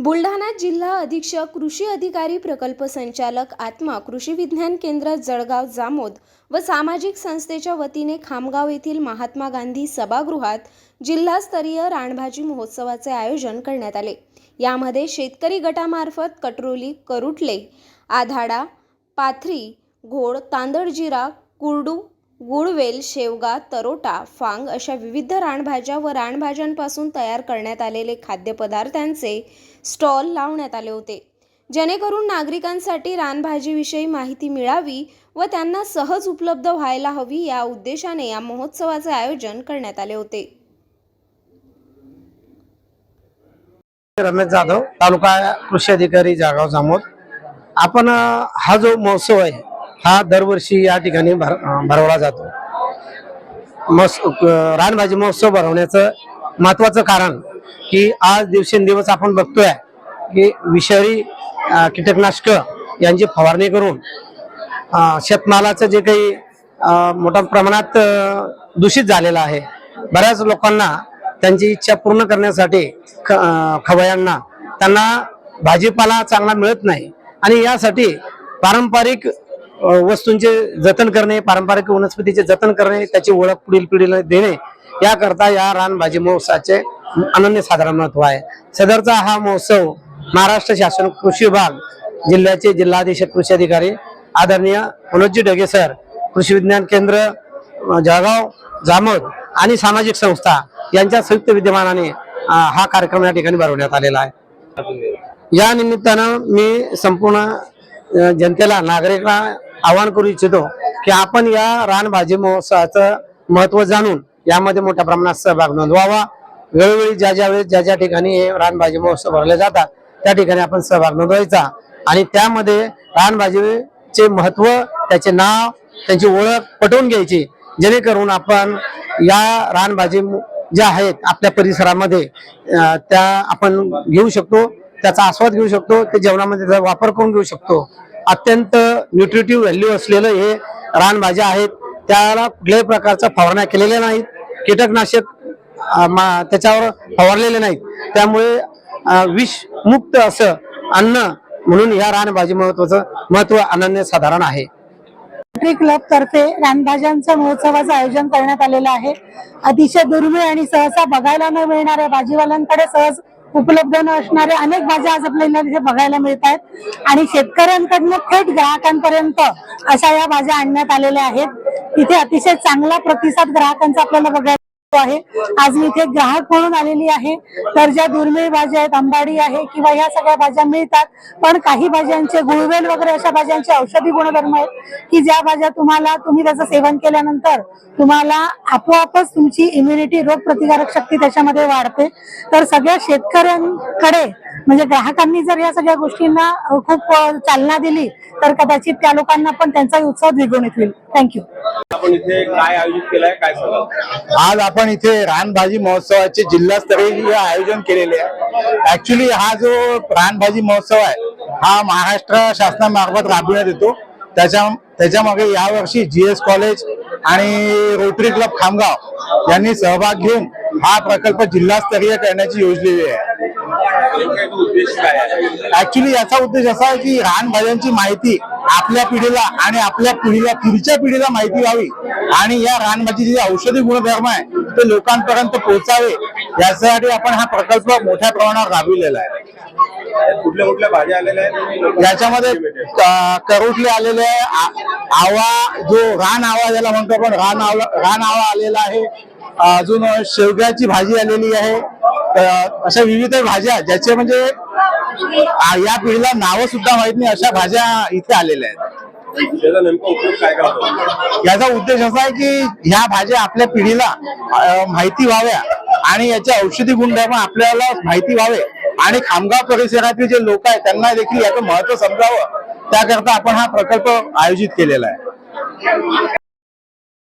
बुलढाणा जिल्हा अधीक्षक कृषी अधिकारी प्रकल्प संचालक आत्मा कृषी विज्ञान केंद्र जळगाव जामोद व सामाजिक संस्थेच्या वतीने खामगाव येथील महात्मा गांधी सभागृहात जिल्हास्तरीय रानभाजी महोत्सवाचे आयोजन करण्यात आले. यामध्ये शेतकरी गटामार्फत कटरोली करुटले आधाडा पाथरी घोड तांदळजिरा कुरडू गुळवेल शेवगा तरोटा फांग अशा विविध रानभाज्या व रानभाज्यांपासून तयार करण्यात आलेले खाद्यपदार्थांचे स्टॉल लावण्यात आले होते. जेणेकरून नागरिकांसाठी रानभाजीविषयी माहिती मिळावी व त्यांना सहज उपलब्ध व्हायला हवी या उद्देशाने या महोत्सवाचे आयोजन करण्यात आले होते. रमेश जाधव तालुका कृषी अधिकारी जागाव जामोद. आपण हा जो महोत्सव आहे हा दरवर्षी या ठिकाणी भर भरवला जातो. मस रानभाजी महोत्सव भरवण्याचं महत्वाचं कारण की आज दिवसेंदिवस आपण बघतोय की विषारी कीटकनाशक यांची फवारणी करून शेतमालाचं जे काही मोठ्या प्रमाणात दूषित झालेलं आहे. बऱ्याच लोकांना त्यांची इच्छा पूर्ण करण्यासाठी ख- खवयांना त्यांना भाजीपाला चांगला मिळत नाही. आणि यासाठी पारंपरिक वस्तूंचे जतन करणे पारंपरिक वनस्पतीचे जतन करणे त्याची ओळख पुढील पिढीला देणे याकरता या रानभाजी महोत्सवाचे अनन्यसाधारण महत्त्व आहे. सदरचा हा महोत्सव महाराष्ट्र शासन कृषी विभाग जिल्ह्याचे जिल्हाधीश कृषी अधिकारी आदरणीय मनोजी डगे सर कृषी विज्ञान केंद्र जळगाव जामोद आणि सामाजिक संस्था यांच्या संयुक्त विद्यमानाने हा कार्यक्रम या ठिकाणी भरवण्यात आलेला आहे. या निमित्तानं मी संपूर्ण जनतेला नागरिकांना आवाहन करू इच्छितो की आपण या रानभाजी महोत्सवाचं महत्त्व जाणून यामध्ये मोठ्या प्रमाणात सहभाग नोंदवावा. वेळोवेळी ज्या ज्या वेळेस ज्या ज्या ठिकाणी हे रानभाजी महोत्सव भरले जातात त्या ठिकाणी आपण सहभाग नोंदवायचा. आणि त्यामध्ये रानभाजीचे महत्त्व त्याचे नाव त्यांची ओळख पटवून घ्यायची. जेणेकरून आपण या रानभाजी ज्या आहेत आपल्या परिसरामध्ये त्या आपण घेऊ शकतो त्याचा आस्वाद घेऊ शकतो ते जेवणामध्ये त्याचा वापर करून घेऊ शकतो. अत्यंत न्यूट्रिटिव्ह व्हॅल्यू असलेलं हे रानभाज्या आहेत. त्याला कुठल्याही प्रकारच्या फवारण्या केलेल्या नाहीत. कीटकनाशक मा- त्याच्यावर फवारलेले नाहीत. त्यामुळे विषमुक्त असं अन्न म्हणून या रानभाजी महत्वाचं महत्त्व अनन्य साधारण आहे. रोटरी क्लब तर्फे रानभाज्यांचं महोत्सवाचं आयोजन करण्यात आलेलं आहे. अतिशय दुर्मिळ आणि सहसा बघायला न मिळणाऱ्या भाजीवाल्यांकडे सहज उपलब्ध न असणाऱ्या अनेक भाज्या आज आपल्याला तिथे बघायला मिळत आहेत. आणि शेतकऱ्यांकडनं थेट ग्राहकांपर्यंत अशा या भाज्या आणण्यात आलेल्या आहेत. इथे अतिशय चांगला प्रतिसाद ग्राहकांचा आपल्याला बघायला आहे. आज मी इथे ग्राहक म्हणून आलेली आहे. तर ज्या दुर्मिळ भाज्या आहेत आंबाडी आहे किंवा ह्या सगळ्या भाज्या मिळतात पण काही भाज्यांचे गुळवेल वगैरे अशा भाज्यांचे औषधी गुणधर्म आहेत की ज्या भाज्या तुम्हाला तुम्ही त्याचं सेवन केल्यानंतर तुम्हाला आपोआपच तुमची इम्युनिटी रोग प्रतिकारक शक्ती त्याच्यामध्ये वाढते. तर सगळ्या शेतकऱ्यांकडे म्हणजे ग्राहकांनी जर या सगळ्या गोष्टींना खूप चालना दिली तर कदाचित त्या लोकांना पण त्यांचा उत्साह द्विगुणित होईल. थँक्यू आपण इथे काय आयोजित केलंय काय सांगाल? आज आपण इथे रानभाजी महोत्सवाचे जिल्हास्तरीय आयोजन केलेले आहे. ऍक्च्युली हा जो रानभाजी महोत्सव आहे हा महाराष्ट्र शासनामार्फत राबविण्यात येतो. त्याच्या त्याच्यामागे यावर्षी जीएस कॉलेज आणि रोटरी क्लब खामगाव यांनी सहभाग घेऊन हा प्रकल्प जिल्हास्तरीय करण्याची योजलेली आहे नेमका याचा उद्देश काय आहे ऍक्च्युली याचा उद्देश असा आहे की रानभाज्यांची माहिती आपल्या पिढीला आणि आपल्या पिढीला पुढच्या पिढीला माहिती व्हावी. आणि या रानभाजीचे जे औषधी गुणधर्म आहे ते लोकांपर्यंत पोहोचावे. यासाठी आपण हा प्रकल्प मोठ्या प्रमाणावर राबविलेला आहे. कुठल्या कुठल्या भाज्या आलेल्या आहेत? याच्यामध्ये करोटले आलेले आहे आवा जो रान आवा ज्याला म्हणतो आपण रान आवा रान आवा आलेला आहे. अजून शेवग्याची भाजी आलेली आहे. अशा विविध भाज्या ज्याचे म्हणजे या पिढीला नावं सुद्धा माहीत नाही अशा भाज्या इथे आलेल्या आहेत. याचा उद्देश असा आहे की ह्या भाज्या आपल्या पिढीला माहिती व्हाव्या आणि याचे औषधी गुणधर्म आपल्याला माहिती व्हावे आणि खामगाव परिसरातील जे लोक आहेत त्यांना देखील याचं महत्त्व समजावं. त्याकरता आपण हा प्रकल्प आयोजित केलेला आहे.